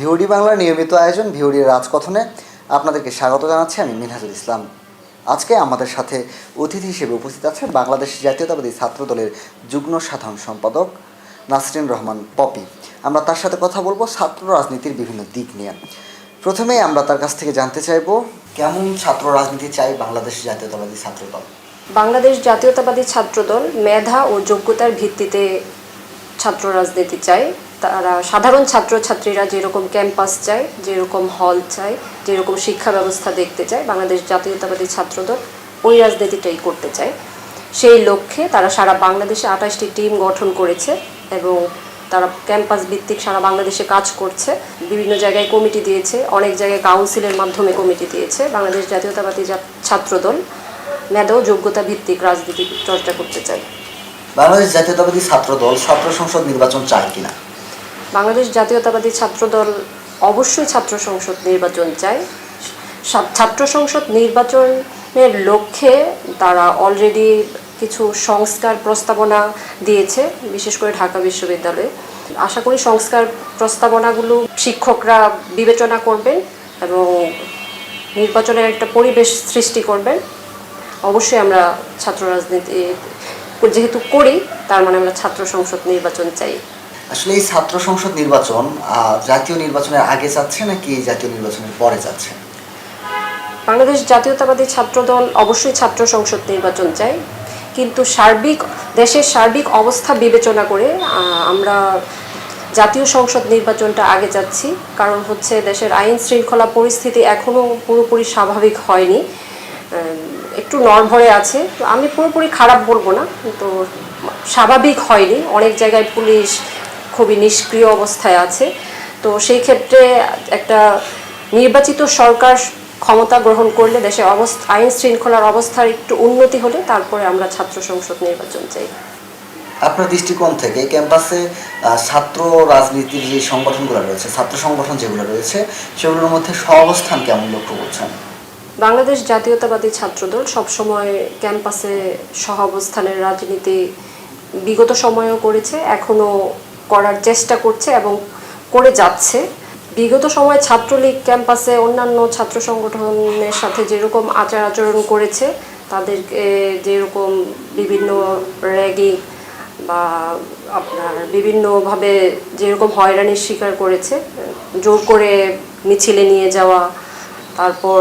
VOD বাংলার নিয়মিত আয়োজন ভিওডির রাজকথনে আপনাদেরকে স্বাগত জানাচ্ছি আমি মিনহাজুল ইসলাম। আজকে আমাদের সাথে অতিথি হিসেবে উপস্থিত আছেন বাংলাদেশ জাতীয়তাবাদী ছাত্র দলের যুগ্ম সাধারণ সম্পাদক নাসরিন রহমান পপি। আমরা তার সাথে কথা বলব ছাত্র রাজনীতির বিভিন্ন দিক নিয়ে। প্রথমেই আমরা তার কাছ থেকে জানতে চাইব, কেমন ছাত্র রাজনীতি চাই বাংলাদেশ জাতীয়তাবাদী ছাত্র দল বাংলাদেশ জাতীয়তাবাদী ছাত্রদল মেধা ও যোগ্যতার ভিত্তিতে ছাত্র রাজনীতি চায়। তারা সাধারণ ছাত্রছাত্রীরা যেরকম ক্যাম্পাস চায়, যেরকম হল চায়, যেরকম শিক্ষা ব্যবস্থা দেখতে চায়, বাংলাদেশ জাতীয়তাবাদী ছাত্রদল ওই রাজনীতিটাই করতে চায়। সেই লক্ষ্যে তারা সারা বাংলাদেশে আঠাশটি টিম গঠন করেছে এবং তারা ক্যাম্পাস ভিত্তিক সারা বাংলাদেশে কাজ করছে। বিভিন্ন জায়গায় কমিটি দিয়েছে, অনেক জায়গায় কাউন্সিলের মাধ্যমে কমিটি দিয়েছে। বাংলাদেশ জাতীয়তাবাদী ছাত্রদল মেধা যোগ্যতা ভিত্তিক রাজনীতি চর্চা করতে চায়। বাংলাদেশ জাতীয়তাবাদী ছাত্র দল ছাত্র সংসদ নির্বাচন চায় কিনা? বাংলাদেশ জাতীয়তাবাদী ছাত্রদল অবশ্যই ছাত্র সংসদ নির্বাচন চায়। ছাত্র সংসদ নির্বাচনের লক্ষ্যে তারা অলরেডি কিছু সংস্কার প্রস্তাবনা দিয়েছে, বিশেষ করে ঢাকা বিশ্ববিদ্যালয়ে। আশা করি সংস্কার প্রস্তাবনাগুলো শিক্ষকরা বিবেচনা করবেন এবং নির্বাচনের একটা পরিবেশ সৃষ্টি করবেন। অবশ্যই আমরা ছাত্র রাজনীতি যেহেতু করি, তার মানে আমরা ছাত্র সংসদ নির্বাচন চাই। আসলে এই ছাত্র সংসদ নির্বাচন জাতীয় নির্বাচনের আগে যাচ্ছে নাকি জাতীয় নির্বাচনের পরে যাচ্ছে? বাংলাদেশ জাতীয়তাবাদী ছাত্রদল অবশ্যই ছাত্র সংসদ নির্বাচন চাই কিন্তু সার্বিক, দেশের সার্বিক অবস্থা বিবেচনা করে আমরা জাতীয় সংসদ নির্বাচনটা আগে যাচ্ছি। কারণ হচ্ছে দেশের আইন শৃঙ্খলা পরিস্থিতি এখনও পুরোপুরি স্বাভাবিক হয়নি। একটু নড়ভরে আছে। তো আমি পুরোপুরি খারাপ বলব না। তো স্বাভাবিক হয়নি। অনেক জায়গায় পুলিশ খুবই নিষ্ক্রিয় অবস্থায় আছে। তো সেই ক্ষেত্রে একটা নির্বাচিত সরকার ক্ষমতা গ্রহণ করলে দেশের অবস্থা আইন শৃঙ্খলার অবস্থার একটু উন্নতি হলে তারপরে আমরা ছাত্র সংসদ নির্বাচন চাই। আপনার দৃষ্টিকোণ থেকে ক্যাম্পাসে ছাত্র রাজনীতির যে সংগঠনগুলো রয়েছে ছাত্র সংগঠন যেগুলো রয়েছে সেগুলোর মধ্যে সহাবস্থান কেমন লক্ষ্য করছেন? বাংলাদেশ জাতীয়তাবাদী ছাত্রদল সবসময় ক্যাম্পাসে সহাবস্থানের রাজনীতি বিগত সময়েও করেছে এখনও করার চেষ্টা করছে এবং করে যাচ্ছে। বিগত সময় ছাত্রলীগ ক্যাম্পাসে অন্যান্য ছাত্র সংগঠনের সাথে যেরকম আচার আচরণ করেছে, তাদেরকে যেরকম বিভিন্ন র্যাগিং বা আপনার বিভিন্নভাবে যেরকম হয়রানির শিকার করেছে, জোর করে মিছিলে নিয়ে যাওয়া, তারপর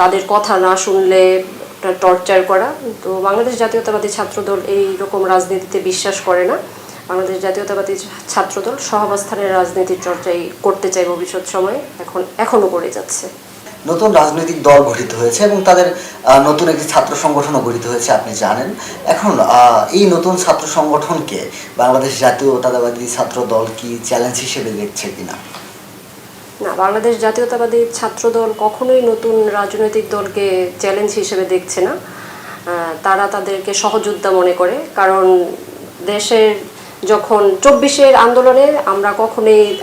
তাদের কথা না শুনলে টর্চার করা। তো বাংলাদেশ জাতীয়তাবাদী ছাত্রদল এই রকম রাজনীতিতে বিশ্বাস করে না। বাংলাদেশ জাতীয়তাবাদী ছাত্রদল সহাবস্থানের রাজনীতির চর্চাই করতে চায় ভবিষ্যৎ সময়ে এখন এখনও করে যাচ্ছে। নতুন রাজনৈতিক দল গঠিত হয়েছে এবং তাদের নতুন একটি ছাত্র সংগঠনও গঠিত হয়েছে আপনি জানেন। এখন এই নতুন ছাত্র সংগঠনকে বাংলাদেশ জাতীয়তাবাদী ছাত্র দল কি চ্যালেঞ্জ হিসেবে দেখছে কিনা? না বাংলাদেশ জাতীয়তাবাদী ছাত্রদল কখনোই নতুন রাজনৈতিক দলকে চ্যালেঞ্জ হিসেবে দেখছে না। তারা তাদেরকে সহযোদ্ধা মনে করে কারণ দেশের যখন চব্বিশের আন্দোলনে আমরা কখনোই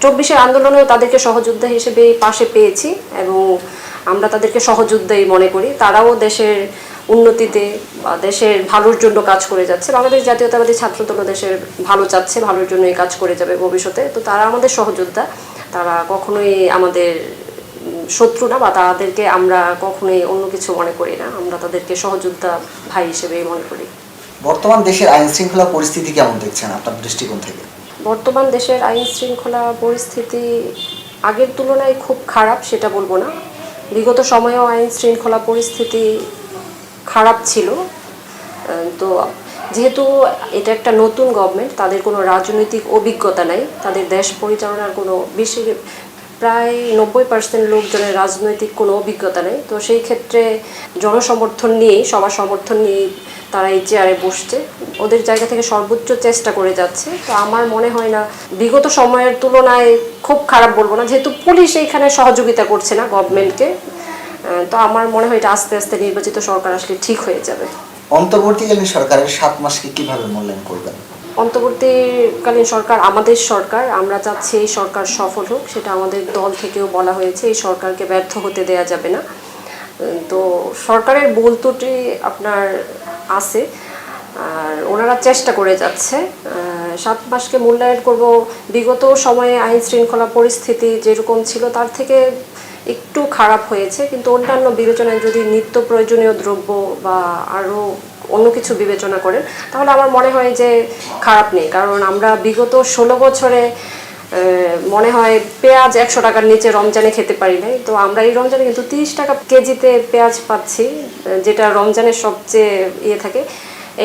চব্বিশের আন্দোলনেও তাদেরকে সহযোদ্ধা হিসেবে পাশে পেয়েছি এবং আমরা তাদেরকে সহযোদ্ধাই মনে করি। তারাও দেশের উন্নতিতে বা দেশের ভালোর জন্য কাজ করে যাচ্ছে। বাংলাদেশ জাতীয়তাবাদী ছাত্রদল দেশের ভালো চাচ্ছে, ভালোর জন্য এই কাজ করে যাবে ভবিষ্যতে। তো তারা আমাদের সহযোদ্ধা। তারা কখনোই আমাদের শত্রু না বা তাদেরকে আমরা কখনোই অন্য কিছু মনে করি না। আমরা তাদেরকে সহযোদ্ধা ভাই হিসেবেই মনে করি। বর্তমান দেশের আইন শৃঙ্খলা পরিস্থিতি কেমন দেখছেন আপনার দৃষ্টিকোণ থেকে? বর্তমান দেশের আইন শৃঙ্খলা পরিস্থিতি আগের তুলনায় খুব খারাপ, সেটা বলব না। বিগত সময়েও আইন শৃঙ্খলা পরিস্থিতি খারাপ ছিল। তো যেহেতু এটা একটা নতুন গভর্নমেন্ট তাদের কোনো রাজনৈতিক অভিজ্ঞতা নাই। তাদের দেশ পরিচালনার কোনো বেশি, প্রায় নব্বই পার্সেন্ট লোকজনের রাজনৈতিক কোনো অভিজ্ঞতা নেই। তো সেই ক্ষেত্রে জনসমর্থন নিয়েই, সবার সমর্থন নিয়েই তারা এই চেয়ারে বসছে। ওদের জায়গা থেকে সর্বোচ্চ চেষ্টা করে যাচ্ছে। তো আমার মনে হয় না বিগত সময়ের তুলনায় খুব খারাপ বলব না যেহেতু পুলিশ এইখানে সহযোগিতা করছে না গভর্নমেন্টকে তো আমার মনে হয় এটা আস্তে আস্তে নির্বাচিত সরকার আসলে ঠিক হয়ে যাবে। অন্তর্বর্তীকালীন সরকারের সাত মাসকে কীভাবে মূল্যায়ন করবেন? অন্তর্বর্তীকালীন সরকার আমাদের সরকার আমরা চাচ্ছি এই সরকার সফল হোক সেটা আমাদের দল থেকেও বলা হয়েছে এই সরকারকে ব্যর্থ হতে দেয়া যাবে না। তো সরকারের ভুল ত্রুটি আপনার আছে। আর ওনারা চেষ্টা করে যাচ্ছে। সাত মাসকে মূল্যায়ন করব। বিগত সময়ে আইন শৃঙ্খলা পরিস্থিতি যেরকম ছিল, তার থেকে একটু খারাপ হয়েছে। কিন্তু অন্যান্য বিবেচনায় যদি নিত্য প্রয়োজনীয় দ্রব্য বা আরও অন্য কিছু বিবেচনা করেন, তাহলে আমার মনে হয় যে খারাপ নেই। কারণ আমরা বিগত ষোলো বছরে মনে হয় পেঁয়াজ একশো টাকার নিচে রমজানে খেতে পারি নাই। তো আমরা এই রমজানে কিন্তু তিরিশ টাকা কেজিতে পেঁয়াজ পাচ্ছি যেটা রমজানের সবচেয়ে ইয়ে থাকে।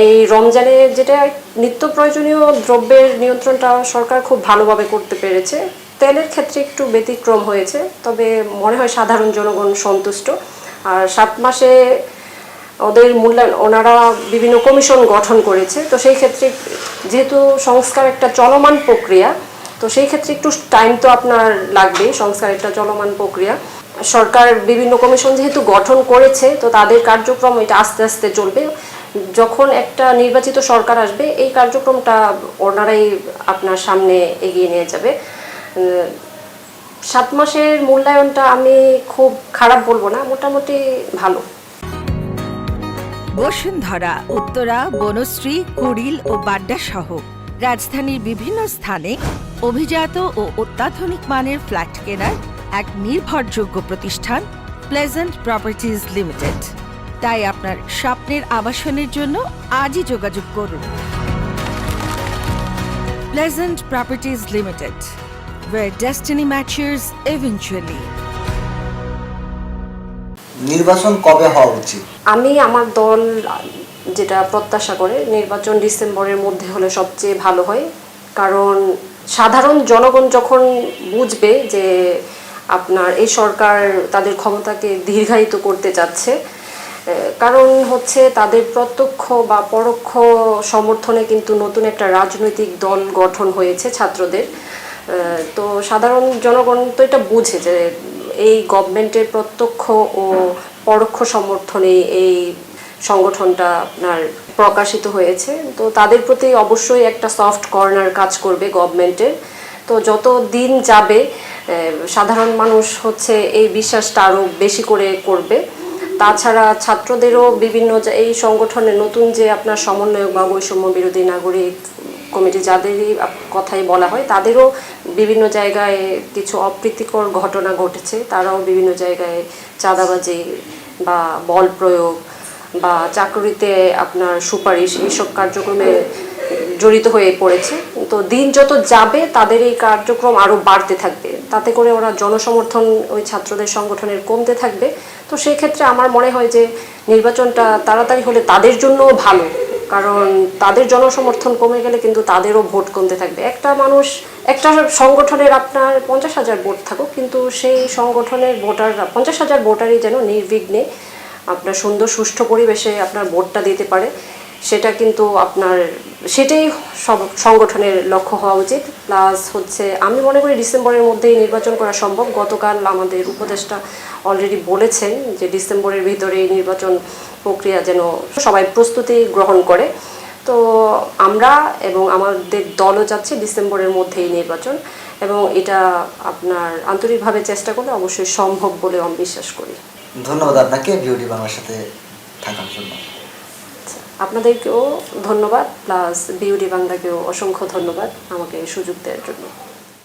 এই রমজানে যেটা নিত্য প্রয়োজনীয় দ্রব্যের নিয়ন্ত্রণটা সরকার খুব ভালোভাবে করতে পেরেছে। তেলের ক্ষেত্রে একটু ব্যতিক্রম হয়েছে, তবে মনে হয় সাধারণ জনগণ সন্তুষ্ট। আর সাত মাসে ওদের মূল্যায়ন, ওনারা বিভিন্ন কমিশন গঠন করেছে। তো সেই ক্ষেত্রে যেহেতু সংস্কার একটা চলমান প্রক্রিয়া তো সেই ক্ষেত্রে একটু টাইম তো আপনার লাগবে সংস্কার একটা চলমান প্রক্রিয়া। সরকার বিভিন্ন কমিশন যেহেতু গঠন করেছে, তো তাদের কার্যক্রম এটা আস্তে আস্তে চলবে। যখন একটা নির্বাচিত সরকার আসবে, এই কার্যক্রমটা ওনারাই আপনার সামনে এগিয়ে নিয়ে যাবে। সাত মাসের মূল্যায়নটা আমি খুব খারাপ বলব না, মোটামুটি ভালো। বসুন্ধরা, উত্তরা, বনশ্রী, কুড়িল ও বাড্ডা সহ রাজধানীর বিভিন্ন স্থানে অভিজাত ও অত্যাধুনিক মানের ফ্ল্যাট কেনার এক নির্ভরযোগ্য প্রতিষ্ঠান প্লেজেন্ট প্রপার্টিজ লিমিটেড তাই আপনার স্বপ্নের আবাসনের জন্য আজই যোগাযোগ করুন। Pleasant properties limited where destiny matches eventually. নির্বাচন কবে হওয়া উচিত? আমি আমার দল যেটা প্রত্যাশা করে নির্বাচন ডিসেম্বরের মধ্যে হলে সবচেয়ে ভালো হয়। কারণ সাধারণ জনগণ যখন বুঝবে যে আপনার এই সরকার তাদের ক্ষমতাকে দীর্ঘায়িত করতে চাচ্ছে এ, কারণ হচ্ছে তাদের প্রত্যক্ষ বা পরোক্ষ সমর্থনে কিন্তু নতুন একটা রাজনৈতিক দল গঠন হয়েছে ছাত্রদের। তো সাধারণ জনগণ তো এটা বুঝে যে এই গভর্নমেন্টের প্রত্যক্ষ ও পরোক্ষ সমর্থনে এই সংগঠনটা আপনার প্রকাশিত হয়েছে। তো তাদের প্রতি অবশ্যই একটা সফট কর্নার কাজ করবে গভর্নমেন্টের তো যত দিন যাবে সাধারণ মানুষ হচ্ছে এই বিশ্বাসটা আরও বেশি করে করবে। তাছাড়া ছাত্রদেরও বিভিন্ন এই সংগঠনের নতুন যে আপনার সমন্বয়ক বা বৈষম্য বিরোধী নাগরিক কমিটি যাদেরই কথাই বলা হয়, তাদেরও বিভিন্ন জায়গায় কিছু অপ্রীতিকর ঘটনা ঘটেছে। তারাও বিভিন্ন জায়গায় চাঁদাবাজি বা বল প্রয়োগ বা চাকরিতে আপনার সুপারিশ এইসব কার্যক্রমে জড়িত হয়ে পড়েছে। তো দিন যত যাবে, তাদের এই কার্যক্রম আরও বাড়তে থাকবে। তাতে করে ওরা জনসমর্থন ওই ছাত্রদের সংগঠনের কমতে থাকবে। তো সেই ক্ষেত্রে আমার মনে হয় যে নির্বাচনটা তাড়াতাড়ি হলে তাদের জন্যও ভালো। কারণ তাদের জনসমর্থন কমে গেলে কিন্তু তাদেরও ভোট কমতে থাকবে। একটা মানুষ, একটা সংগঠনের আপনার পঞ্চাশ হাজার ভোট থাকুক, কিন্তু সেই সংগঠনের ভোটাররা, পঞ্চাশ হাজার ভোটারই যেন নির্বিঘ্নে আপনার সুন্দর, সুষ্ঠু পরিবেশে আপনার ভোটটা দিতে পারে। সেটা কিন্তু আপনার, সেটাই সব সংগঠনের লক্ষ্য হওয়া উচিত। প্লাস হচ্ছে, আমি মনে করি ডিসেম্বরের মধ্যেই নির্বাচন করা সম্ভব। গতকাল আমাদের উপদেষ্টা অলরেডি বলেছেন যে ডিসেম্বরের ভিতরে নির্বাচন প্রক্রিয়া যেন সবাই প্রস্তুতি গ্রহণ করে। তো আমরা এবং আমাদের দলও যাচ্ছে ডিসেম্বরের মধ্যেই নির্বাচন এবং এটা আপনার আন্তরিকভাবে চেষ্টা করলে অবশ্যই সম্ভব বলে আমি বিশ্বাস করি। ধন্যবাদ আপনাকে বিউটি বাংলার সাথে থাকার জন্য। আপনাদেরকেও ধন্যবাদ, প্লাস বিউটি বাংলাকেও অসংখ্য ধন্যবাদ আমাকে সুযোগ দেওয়ার জন্য।